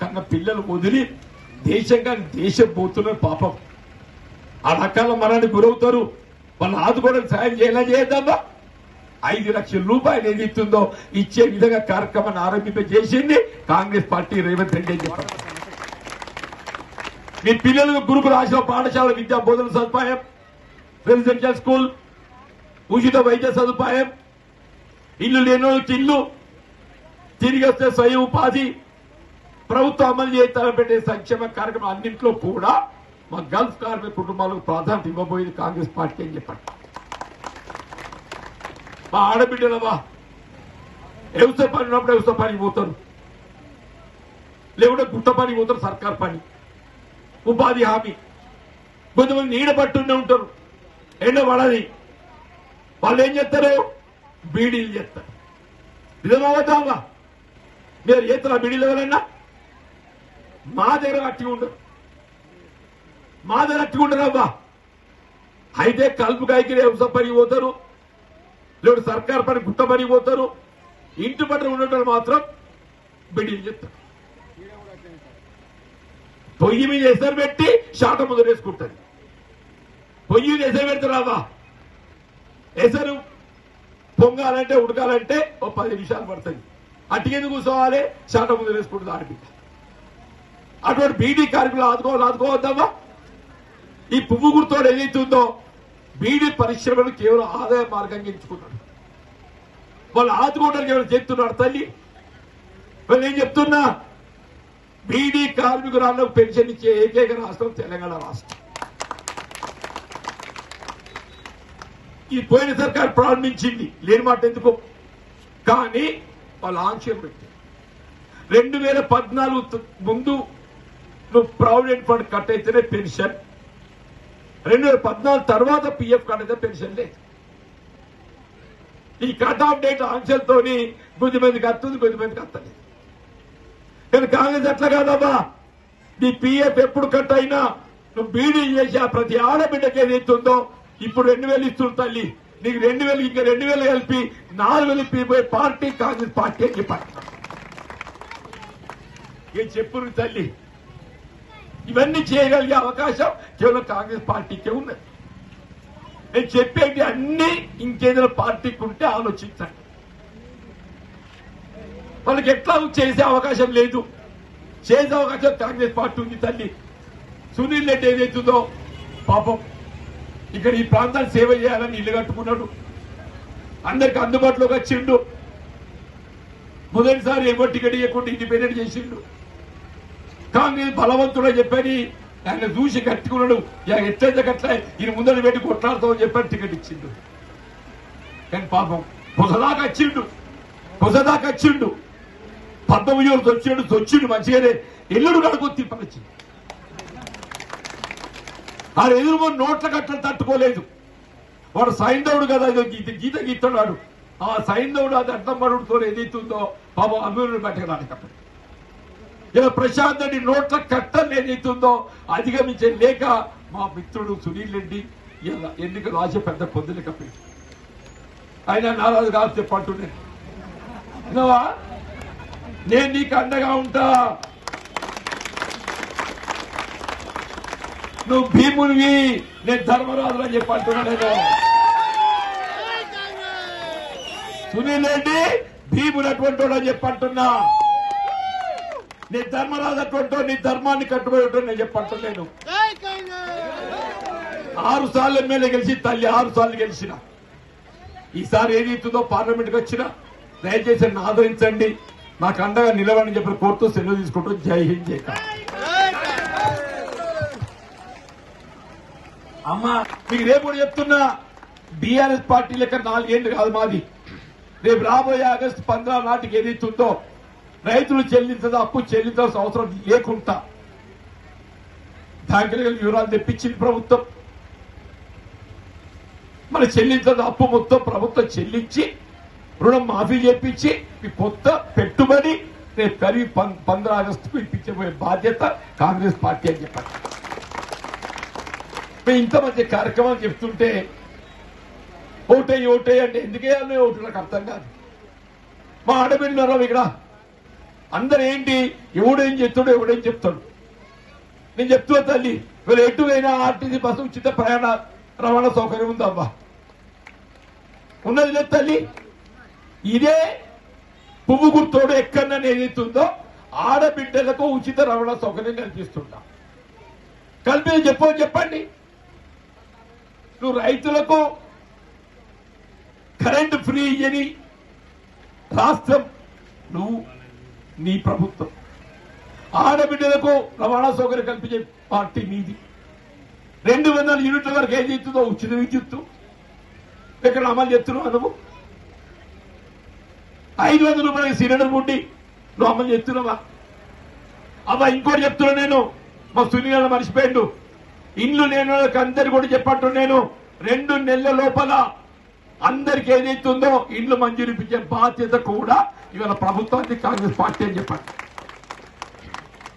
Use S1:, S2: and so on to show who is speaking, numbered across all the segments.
S1: కన్న పిల్లలు వదిలి దేశంగా దేశం పోతున్నారు పాపం. ఆ రకాల మరణానికి గురవుతారు. వాళ్ళు ఆదుకోవడానికి సాయం చేయాలా చేద్దామా ఐదు లక్షల రూపాయలు ఏది ఇస్తుందో ఇచ్చే విధంగా కార్యక్రమాన్ని ఆరంభింపజేసింది కాంగ్రెస్ పార్టీ రేవంత్ రెడ్డి అని చెప్పారు మీ పిల్లలకు గురుకుల ఆశ్రమ పాఠశాల విద్యా బోధన సదుపాయం రెసిడెన్షియల్ స్కూల్ ఉచిత వైద్య సదుపాయం ఇల్లు లేని వాళ్ళకి ఇల్లు తిరిగి వస్తే స్వయం ఉపాధి ప్రభుత్వం అమలు చేస్తారని పెట్టే సంక్షేమ కార్యక్రమం అన్నింటిలో కూడా మా గల్ఫ్ కార్మిక కుటుంబాలకు ప్రాధాన్యత ఇవ్వబోయేది కాంగ్రెస్ పార్టీ అని చెప్పండి. మా ఆడబిడ్డలవా వ్యవసాయ పని ఉన్నప్పుడు వ్యవసాయ పనికి పోతారు. లేకుంటే గుట్ట పనికి పోతారు సర్కార్ పని. ఉపాధి హామీ. కొంతమంది నీడ పట్టునే ఉంటారు. ఎండ పడది. వాళ్ళు ఏం చేస్తారు? బీడీలు చేస్తారు. నిజమవుతావా మీరు చేస్తారా బీడీలు ఎవరన్నా? మా దగ్గర అట్టిగా ఉండరు మా దగ్గర అట్టిగా ఉండరు అవ్వా అయితే కలుపు కాయకి వ్యవసాయ పనికి పోతారు. లేదు సర్కార్ పని గుట్ట పడిపోతారు పోతారు. ఇంటి పట్ల ఉండటం మాత్రం బిడ్డలు చెప్తారు. పొయ్యి మీద ఎసరు పెట్టి షాట ముదరేసుకుంటారు పొయ్యి మీద ఎసరు పెడతారావా ఎసరు పొంగాలంటే ఉడకాలంటే ఓ పది నిమిషాలు పడుతుంది. అటుకెందుకు కూర్చోవాలి? షాట ముదరేసుకుంటుంది ఆడబిడ్డ. అటువంటి బీడీ కార్మికులు ఆదుకోవాలి ఆదుకోవద్దామా ఈ పువ్వు గుర్తోడు ఏదైతుందో బీడీ పరిశ్రమను కేవలం ఆదాయ మార్గంగా ఎంచుకున్నాడు వాళ్ళు ఆదుకోవడానికి ఎవరు చెప్తున్నాడు తల్లి? వాళ్ళు ఏం చెప్తున్నా? బీడీ కార్మికురాలకు పెన్షన్ ఇచ్చే ఏకైక రాష్ట్రం తెలంగాణ రాష్ట్రం. ఈ పోయిన సర్కార్ ప్రారంభించింది. లేని మాట ఎందుకు? కానీ వాళ్ళు ఆంక్షలు పెట్టారు రెండు వేల పద్నాలుగు ముందు నువ్వు ప్రావిడెంట్ ఫండ్ కట్ అయితేనే పెన్షన్. రెండు వేల పద్నాలుగు తర్వాత పిఎఫ్ కట్ అయితే పెన్షన్ లేదు. ఈ కట్ ఆఫ్ డేట్ ఆంక్షలతో కొద్ది మందికి కొద్దిమందికి కొద్ది మందికి కానీ కాంగ్రెస్ ఎట్లా కాదమ్మా నీ పిఎఫ్ ఎప్పుడు కట్ అయినా నువ్వు బీడీ చేసి ఆ ప్రతి ఆడబిడ్డకి ఏదైతుందో ఇప్పుడు రెండు వేలు ఇస్తుంది తల్లి. నీకు రెండు వేలు ఇంకా రెండు వేలు కలిపి నాలుగు వేలు ఇప్పిపోయే పార్టీ కాంగ్రెస్ పార్టీ అని చెప్పారు ఏ చెప్పురు తల్లి? ఇవన్నీ చేయగలిగే అవకాశం కేవలం కాంగ్రెస్ పార్టీకే ఉన్నది. నేను చెప్పేది అన్ని ఇంకేదైనా పార్టీకి ఉంటే ఆలోచించండి. వాళ్ళకి ఎట్లా చేసే అవకాశం లేదు. చేసే అవకాశం కాంగ్రెస్ పార్టీ ఉంది తల్లి. సునీల్ రెడ్డి ఏదైతుందో పాపం ఇక్కడ ఈ ప్రాంతాన్ని సేవ చేయాలని ఇల్లు కట్టుకున్నాడు. అందరికి అందుబాటులోకి వచ్చిండు. మొదటిసారి ఏమో టికెట్ ఇవ్వకుండా ఇండిపెండెంట్ చేసిండు. కాంగ్రెస్ బలవంతుడు చెప్పని ఆయన చూసి కట్టుకున్నాడు. ఇక ఎట్లయితే గట్ల ఈయన ముందర పెట్టి కొట్లాడుతామని చెప్పని టికెట్ ఇచ్చిండు. కానీ పాపం పొసదాకా వచ్చిండు పొసదాకా వచ్చిండు పద్మభుజుడు వచ్చిండు వచ్చిండు మంచిగానే. ఎల్లుడు కడుకు తిప్పనొచ్చి ఆ ఎదురు నోట్ల కట్టలు తట్టుకోలేదు. వాడు సైంధవుడు కదా గీత గీత గీతున్నాడు. ఆ సైంధవుడు అది అర్థం పడుతో ఏదైతుందో పాపం అభివృద్ధి పెట్టడానికి అప్పటికి. ఇలా ప్రశాంత్ రెడ్డి నోట్ల కట్టం ఏదైతుందో అధిగమించే లేక మా మిత్రుడు సునీల్ రెడ్డి ఇలా ఎన్నికలు ఆశ పెద్ద పొద్దులు కప్పి? ఆయన నారాజు కాదు చెప్పంటున్నాను విన్నావా? నేను నీకు అండగా ఉంటా. నువ్వు భీమునివి నేను ధర్మరాజు అని చెప్పి సునీల్ రెడ్డి భీముడు అటువంటి వాడు అని చెప్పి అంటున్నా నీ ధర్మరాజు అటువంటి నీ ధర్మాన్ని కట్టుబడి నేను చెప్పంటున్నాను ఆరు సార్లు ఎమ్మెల్యే గెలిచి తల్లి ఆరు సార్లు గెలిచిన. ఈసారి ఏది ఇస్తుందో పార్లమెంట్కి వచ్చినా దయచేసి నన్ను ఆదరించండి. నాకు అండగా నిలవని చెప్పి కోరుతూ సెలవు తీసుకుంటూ జై హింద్ జై అమ్మ అమ్మా మీకు రేపు కూడా చెప్తున్నా బీఆర్ఎస్ పార్టీ లెక్క నాలుగేళ్ళు కాదు మాది. రేపు రాబోయే ఆగస్టు పంద్రా నాటికి ఏదైతుందో రైతులు చెల్లించదా అప్పు చెల్లించాల్సిన అవసరం లేకుండా. బ్యాంకుల వివరాలు తెప్పించింది ప్రభుత్వం. మరి చెల్లించదు అప్పు మొత్తం ప్రభుత్వం చెల్లించి రుణం మాఫీ చేపించి మీ కొత్త పెట్టుబడి రేపు కలిగి పంద్ర ఆగస్టుకు ఇప్పించబోయే బాధ్యత కాంగ్రెస్ పార్టీ అని చెప్పండి మేము ఇంత మంచి కార్యక్రమాలు చెప్తుంటే ఓటే ఓటే అంటే ఎందుకే అనే ఓటు నాకు అర్థం కాదు. మా ఆడబిడ్డలు ఇక్కడ అందరు ఏంటి ఎవడేం చెప్తాడు ఎవడేం చెప్తాడు? నేను చెప్తున్నా తల్లి వీళ్ళు ఎటువైనా ఆర్టీసీ బస్సు ఉచిత ప్రయాణ రవాణా సౌకర్యం ఉందమ్మా. ఉన్నది లేదు తల్లి. ఇదే పువ్వు గుర్తోడు ఎక్కడన్నా ఏదైతుందో ఆడబిడ్డలకు ఉచిత రవాణా సౌకర్యం కల్పిస్తున్నా కల్పి చెప్పు చెప్పండి. నువ్వు రైతులకు కరెంట్ ఫ్రీ అని రాష్ట్రం నువ్వు నీ ప్రభుత్వం. ఆడబిడ్డలకు రవాణా సౌకర్యం కల్పించే పార్టీ నీది రెండు వందల యూనిట్ల వరకు ఏం చేస్తుందో ఉచిత విద్యుత్తు. ఇక్కడ అమలు చేస్తున్నావు నువ్వు ఐదు వందల రూపాయలకి సిలిండర్ ఉండి నువ్వు అమలు చేస్తున్నావా? అవ్వ ఇంకోటి చెప్తున్నా నేను. మా సునీల మర్చిపోయిండు. ఇల్లు లేని వాళ్ళకి అందరు కూడా చెప్పట్టు నేను. రెండు నెలల లోపల అందరికి ఏదైతుందో ఇండ్లు మంజూరిపించే బాధ్యత కూడా ఇవాళ ప్రభుత్వానికి కాంగ్రెస్ పార్టీ అని చెప్పండి.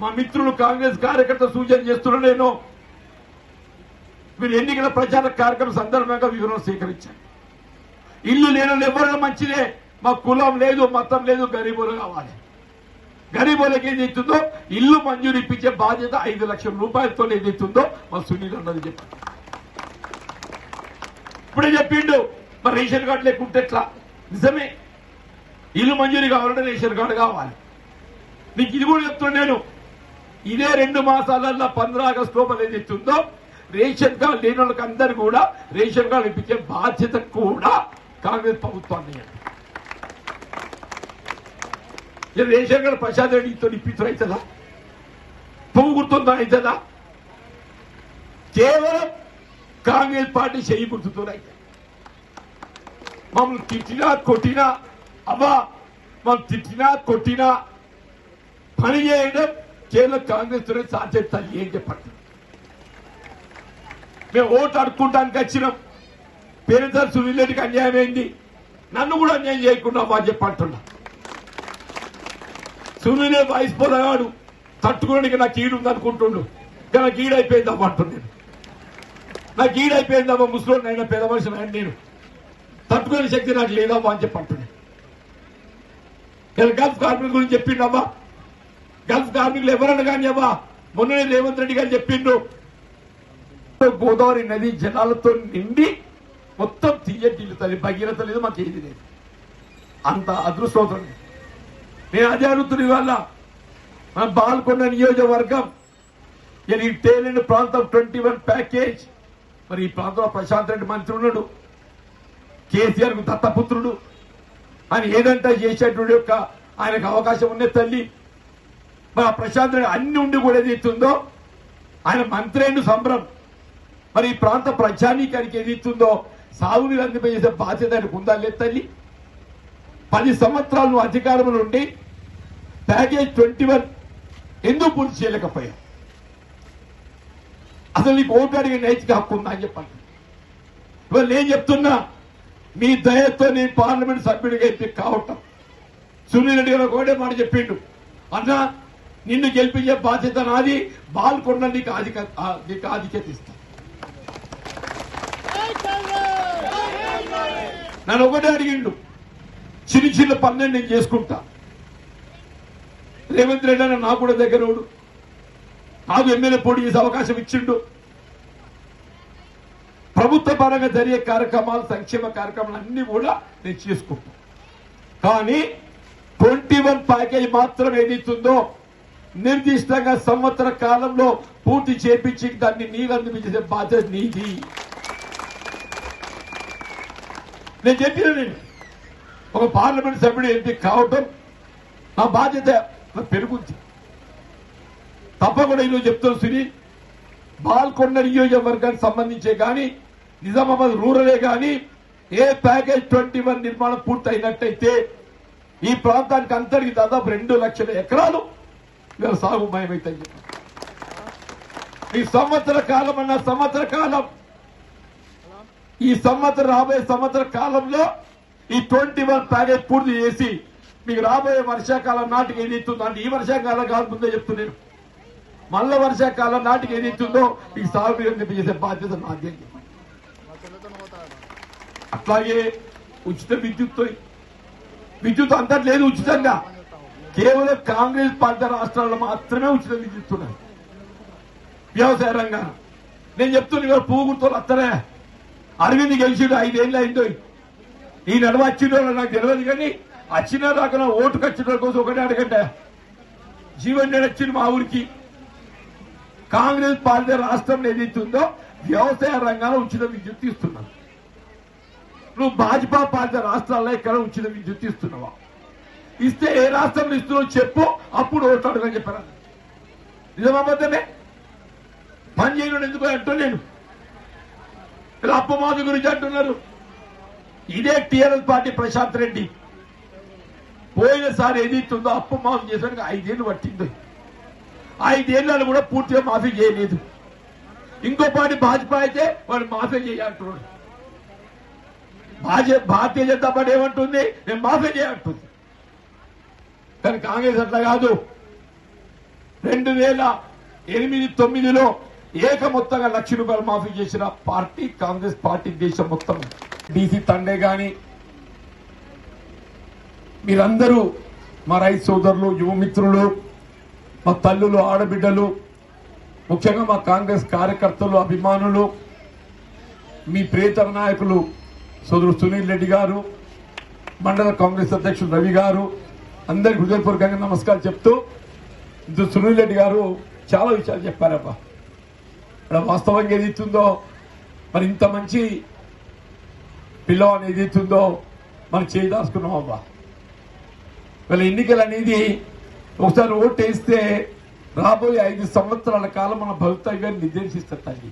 S1: మా మిత్రులు కాంగ్రెస్ కార్యకర్త సూచన చేస్తున్నా నేను. మీరు ఎన్నికల ప్రచార కార్యక్రమం సందర్భంగా వివరణ స్వీకరించాను ఇల్లు లేని వాళ్ళు ఎవరైనా మంచిదే. మా కులం లేదు మతం లేదు గరీబులు కావాలి. గరీబులకు ఏది ఇస్తుందో ఇల్లు మంజూరు ఇప్పించే బాధ్యత ఐదు లక్షల రూపాయలతో ఏది ఇస్తుందో మా సునీల్ అన్నది చెప్పారు ఇప్పుడే చెప్పిండు మరి రేషన్ కార్డు లేకుంటే ఎట్లా? నిజమే. ఇల్లు మంజూరు కావాలంటే రేషన్ కార్డు కావాలి. నీకు ఇది కూడా చెప్తున్నా నేను. ఇదే రెండు మాసాలల్లో పంద్ర ఆగస్టు లోపల ఏది ఇస్తుందో రేషన్ కార్డు లేని వాళ్ళకి అందరు కూడా రేషన్ కార్డు ఇప్పించే బాధ్యత కూడా కాంగ్రెస్ ప్రభుత్వాన్ని. రేషన్ కార్డు ప్రసాద్ రెడ్డితో ఇప్పించడం అవుతుందా పువ్వు గుర్తుందా అవుతుందా కేవలం కాంగ్రెస్ పార్టీ చేయి గుర్తుతో అయితే మమ్మల్ని తిట్టినా కొట్టినా అవ్వా మనం తిట్టినా కొట్టినా పని చేయడం కేవలం కాంగ్రెస్ తోనే సాధ్యత ఏం చెప్పండి. మేము ఓటు అడుక్కుంటానికి వచ్చినాం. పేరెంట్స్ సునీల్ అన్యాయం అయింది నన్ను కూడా అన్యాయం చేయకుండా మా చెప్పంటున్నా సునీలే రెడ్డి వయసు పోదగాడు తట్టుకోడానికి నాకు ఈడుంది అనుకుంటుండు కానీ నాకు ఈడైపోయిందమ్మా అంటున్నాను నాకు ఈడైపోయిందమ్మా ముసలోని అయినా పేద మనిషి నేను. తట్టుకునే శక్తి నాకు లేదమ్మా అని చెప్పి ఇలా గల్ఫ్ కార్మికుల గురించి చెప్పిండమ్మా. గల్ఫ్ కార్మికులు ఎవరన్నా కానీ అవ్వా మొన్ననే రేవంత్ రెడ్డి గారు చెప్పిండు. గోదావరి నది జలాలతో నిండి మొత్తం తీయటిల్లుతుంది తల్లి భగీరథ లేదు మాకు ఏది లేదు. అంత అదృష్టం నేను అదే అడుగుతున్న ఇవాళ. మన బాల్కొండ నియోజకవర్గం నేను ఈ టేలెంట్ ప్రాంతం ట్వంటీ వన్ ప్యాకేజ్. మరి ఈ ప్రాంతంలో ప్రశాంత్ రెడ్డి మంత్రి ఉన్నాడు. కేసీఆర్కు దత్తపుత్రుడు. ఆయన ఏదంటే చేసేటువంటి యొక్క ఆయనకు అవకాశం ఉన్న తల్లి. మరి ఆ ప్రశాంత్ అన్ని ఉండి కూడా ఏదైతుందో ఆయన మంత్రి అయిన సంబరం. మరి ఈ ప్రాంత ప్రజానీకానికి ఏది ఇస్తుందో సాగునీరు అందింపజేసే బాధ్యత ఆయనకు ఉందా లేదు తల్లి? పది సంవత్సరాలు నువ్వు అధికారంలో ఉండి ప్యాకేజ్ ట్వంటీ వన్ ఎందుకు పూర్తి చేయలేకపోయా అసలు నీకు ఓటు అడిగే నైతిక హక్కు ఉందా అని చెప్పండి. ఇవాళ నేను చెప్తున్నా మీ దయతో నీ పార్లమెంట్ సభ్యుడిగా అయితే కావటం. సునీల్ రెడ్డి గారు ఒకటే మాట చెప్పిండు. అన్న నిన్ను గెలిపించే బాధ్యత నాది. బాల్కొండ నీకు ఆధిక నీకు ఆధిక్యత ఇస్తా. నన్ను ఒకటే అడిగిండు. చిన్న చిన్న పనులు నేను చేసుకుంటా. రేవంత్ రెడ్డి అన్న నాకు కూడా దగ్గరోడు నాకు ఎమ్మెల్యే పోటీ చేసే అవకాశం ఇచ్చిండు. ప్రభుత్వ పరంగా జరిగే కార్యక్రమాలు సంక్షేమ కార్యక్రమాలు అన్ని కూడా నేను చేసుకుంటాను కానీ ట్వంటీ వన్ ప్యాకేజ్ మాత్రం ఏదైతుందో నిర్దిష్టంగా సంవత్సర కాలంలో పూర్తి చేపించి దాన్ని నీళ్ళు అందించే బాధ్యత నీది. నేను చెప్పిన నేను ఒక పార్లమెంట్ సభ్యుడు ఎంపీ కావటం నా బాధ్యత నాకు పెరుగుద్ది. తప్పకుండా ఈరోజు చెప్తాను సునీ బాల్కొండ నియోజకవర్గానికి సంబంధించే కానీ నిజామాబాద్ రూరలే కానీ ఏ ప్యాకేజ్ ట్వంటీ వన్ నిర్మాణం పూర్తయినట్టయితే ఈ ప్రాంతానికి అంతటికి దాదాపు రెండు లక్షల ఎకరాలు ఇవాళ సాగు మయమైతాయి. ఈ సంవత్సర కాలం అన్న సంవత్సర కాలం. ఈ సంవత్సరం రాబోయే సంవత్సర కాలంలో ఈ ట్వంటీ వన్ ప్యాకేజ్ పూర్తి చేసి మీకు రాబోయే వర్షాకాలం నాటికి ఏది ఇస్తుందో అంటే ఈ వర్షాకాలం కాదు ముందే చెప్తున్నాను మళ్ళా వర్షాకాలం నాటికి ఏది ఇస్తుందో మీకు సాగు చేసే బాధ్యత నాదే. అట్లాగే ఉచిత విద్యుత్ విద్యుత్ అంతా లేదు ఉచితంగా. కేవలం కాంగ్రెస్ పార్టీ రాష్ట్రాల్లో మాత్రమే ఉచిత విద్యుత్ ఉన్నాయి వ్యవసాయ రంగాన. నేను చెప్తున్నా పువ్వు గుర్తులు వస్తారా? అరవింద్ గెలిచిడు ఐదేళ్ళు అయిందో ఈ నడుమ వచ్చిన నాకు తెలియదు కానీ వచ్చిన దాకా ఓటుకు వచ్చిన కోసం ఒకటే అడగండి జీవన్ రెడ్డి వచ్చింది మా ఊరికి. కాంగ్రెస్ పార్టీ రాష్ట్రంలో ఏదైతుందో వ్యవసాయ రంగంలో ఉచిత విద్యుత్ ఇస్తున్నారు. నువ్వు భాజపా పార్టీ రాష్ట్రాల్లో ఇక్కడ ఉచిత విద్యుత్ ఇస్తున్నావా ఇస్తే ఏ రాష్ట్రంలో ఇస్తున్నావు చెప్పు అప్పుడు ఓట్లు అని చెప్పారు? నిజమా పని చేయడం ఎందుకు అంటూ నేను. ఇలా అప్పమాది గురించి అంటున్నారు. ఇదే టీఆర్ఎస్ పార్టీ ప్రశాంత్ రెడ్డి. పోయినసారి ఏదైతుందో అప్పు మాఫీ చేసానికి ఐదేళ్ళు పట్టింది. ఐదేళ్ళలో కూడా పూర్తిగా మాఫీ చేయలేదు. ఇంకో పార్టీ భాజపా అయితే వాడు మాఫీ చేయాలంటున్నాడు భారతీయ జనతా పార్టీ ఏమంటుంది? నేను మాఫీ చేయంటుంది కానీ కాంగ్రెస్ అట్లా కాదు. రెండు వేల ఎనిమిది తొమ్మిదిలో ఏక మొత్తంగా లక్ష రూపాయలు మాఫీ చేసిన పార్టీ కాంగ్రెస్ పార్టీ దేశం మొత్తం. డీసీ తండే గాని మీరందరూ మా రైతు సోదరులు యువమిత్రులు మా తల్లులు ఆడబిడ్డలు ముఖ్యంగా మా కాంగ్రెస్ కార్యకర్తలు అభిమానులు మీ ప్రేతర నాయకులు సోదరు సునీల్ రెడ్డి గారు మండల కాంగ్రెస్ అధ్యక్షుడు రవి గారు అందరికి హృదయపూర్వకంగా నమస్కారం చెప్తూ ఇంత సునీల్ రెడ్డి గారు చాలా విషయాలు చెప్పారబ్బా. ఇక్కడ వాస్తవంగా ఏదైతుందో మరి ఇంత మంచి పిల్లవాడిని ఏదైతుందో మనం చేయదాసుకున్నాం అబ్బా. వీళ్ళ ఎన్నికలు అనేది ఒకసారి ఓటు వేస్తే రాబోయే ఐదు సంవత్సరాల కాలం మన భవితవ్యాన్ని నిర్దేశిస్తారు తల్లి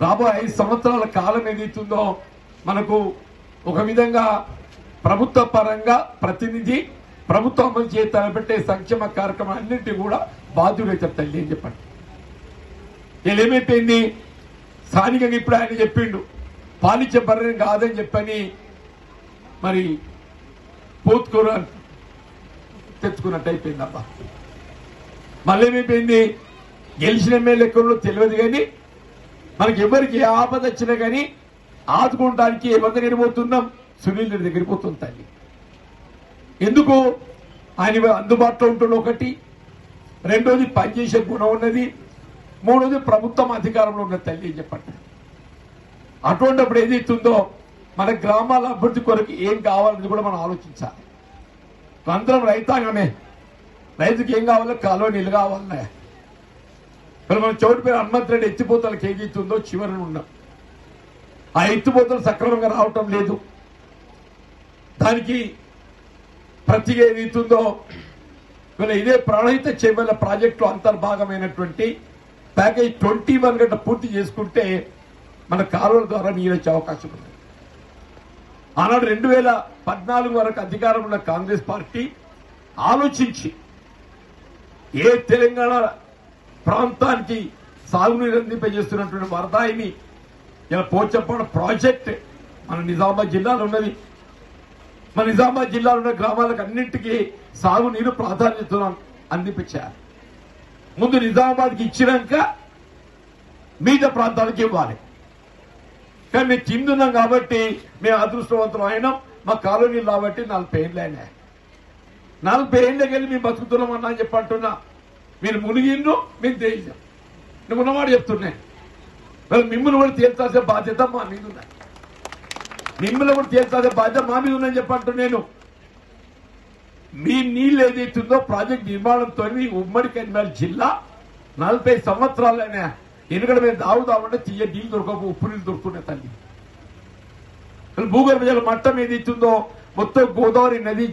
S1: రాబోయే ఐదు సంవత్సరాల కాలం ఏదైతుందో మనకు ఒక విధంగా ప్రభుత్వ పరంగా ప్రతినిధి ప్రభుత్వం అమలు చేయ తలపెట్టే సంక్షేమ కార్యక్రమం అన్నింటి కూడా బాధ్యుడైతారు తల్లి అని చెప్పండి వీళ్ళు ఏమైపోయింది స్థానికంగా ఇప్పుడు ఆయన చెప్పిండు. పాలించే బర్రెని కాదని చెప్పని మరి పోత్కూర తెచ్చుకున్నట్టు అయిపోయింది అబ్బా మళ్ళీ ఏమైపోయింది గెలిచిన ఎమ్మెల్యే తెలియదు కానీ మనకి ఎవరికి ఆపద వచ్చినా కానీ ఆదుకోవడానికి ఎవరి దగ్గర పోతున్నాం సునీల్ రెడ్డి దగ్గరికి పోతుంది తల్లి. ఎందుకు? ఆయన అందుబాటులో ఉంటున్న ఒకటి. రెండోది పనిచేసే గుణం ఉన్నది. మూడోది ప్రభుత్వం అధికారంలో ఉన్న తల్లి అని చెప్పండి. అటువంటిప్పుడు ఏదైతుందో మన గ్రామాల అభివృద్ధి కొరకు ఏం కావాలనేది కూడా మనం ఆలోచించాలి. అందరం రైతాంగమే. రైతుకి ఏం కావాలో కాలువ నీళ్ళు కావాలనే. మనం మన చోటు పేరు హనుమంత్ రెడ్డి ఎత్తిపోతలకు ఏదైతుందో చివరిని ఉన్నాం. ఆ ఎత్తుబోతులు సక్రమంగా రావటం లేదు. దానికి ప్రతి ఏదైతుందో వీళ్ళ ఇదే ప్రాణహిత చేయబడిన ప్రాజెక్టులో అంతర్భాగమైనటువంటి ప్యాకేజ్ ట్వంటీ వన్ గంట పూర్తి చేసుకుంటే మన కాలువల ద్వారా నీరు వచ్చే అవకాశం ఉంది. ఆనాడు రెండు వేల పద్నాలుగు వరకు అధికారం ఉన్న కాంగ్రెస్ పార్టీ ఆలోచించి ఏ తెలంగాణ ప్రాంతానికి సాగునీరు అందింపజేస్తున్నటువంటి వరదాయిని ఇలా పోచంపాడు ప్రాజెక్ట్ మన నిజామాబాద్ జిల్లాలో ఉన్నది. మన నిజామాబాద్ జిల్లాలో ఉన్న గ్రామాలకు అన్నింటికీ సాగునీరు ప్రాధాన్యత అందిపించారు ముందు నిజామాబాద్కి ఇచ్చినాక మిగతా ప్రాంతాలకు ఇవ్వాలి. కానీ మేము తిందున్నాం కాబట్టి మేము అదృష్టవంతులు అయినాం. మా కాలనీలు కాబట్టి నలభై ఏళ్ళు అయినా నలభై ఏళ్ళకి వెళ్ళి మేము బతుకుతున్నాం అన్నా అని చెప్పి అంటున్నా. మీరు మునిగిండు మేము తేల్చాం నువ్వు ఉన్నవాడు చెప్తున్నాను మరి మిమ్మల్ని కూడా తీర్చాల్సిన బాధ్యత మా మీద ఉన్నాయి మిమ్మల్ని కూడా తీర్చాల్సిన బాధ్యత మా మీద ఉందని చెప్పి నేను. మీ నీళ్ళు ఏదైతుందో ప్రాజెక్ట్ నిర్మాణంతో ఉమ్మడి కరీంనగర్ జిల్లా నలభై సంవత్సరాలైనా ఎందుకంటే మేము దావుదామంటే తీయ నీళ్ళు దొరకక ఉప్పు నీళ్ళు దొరుకుతున్నాయి తల్లి. భూగర్భ జల మట్టం ఏదైతుందో మొత్తం గోదావరి నది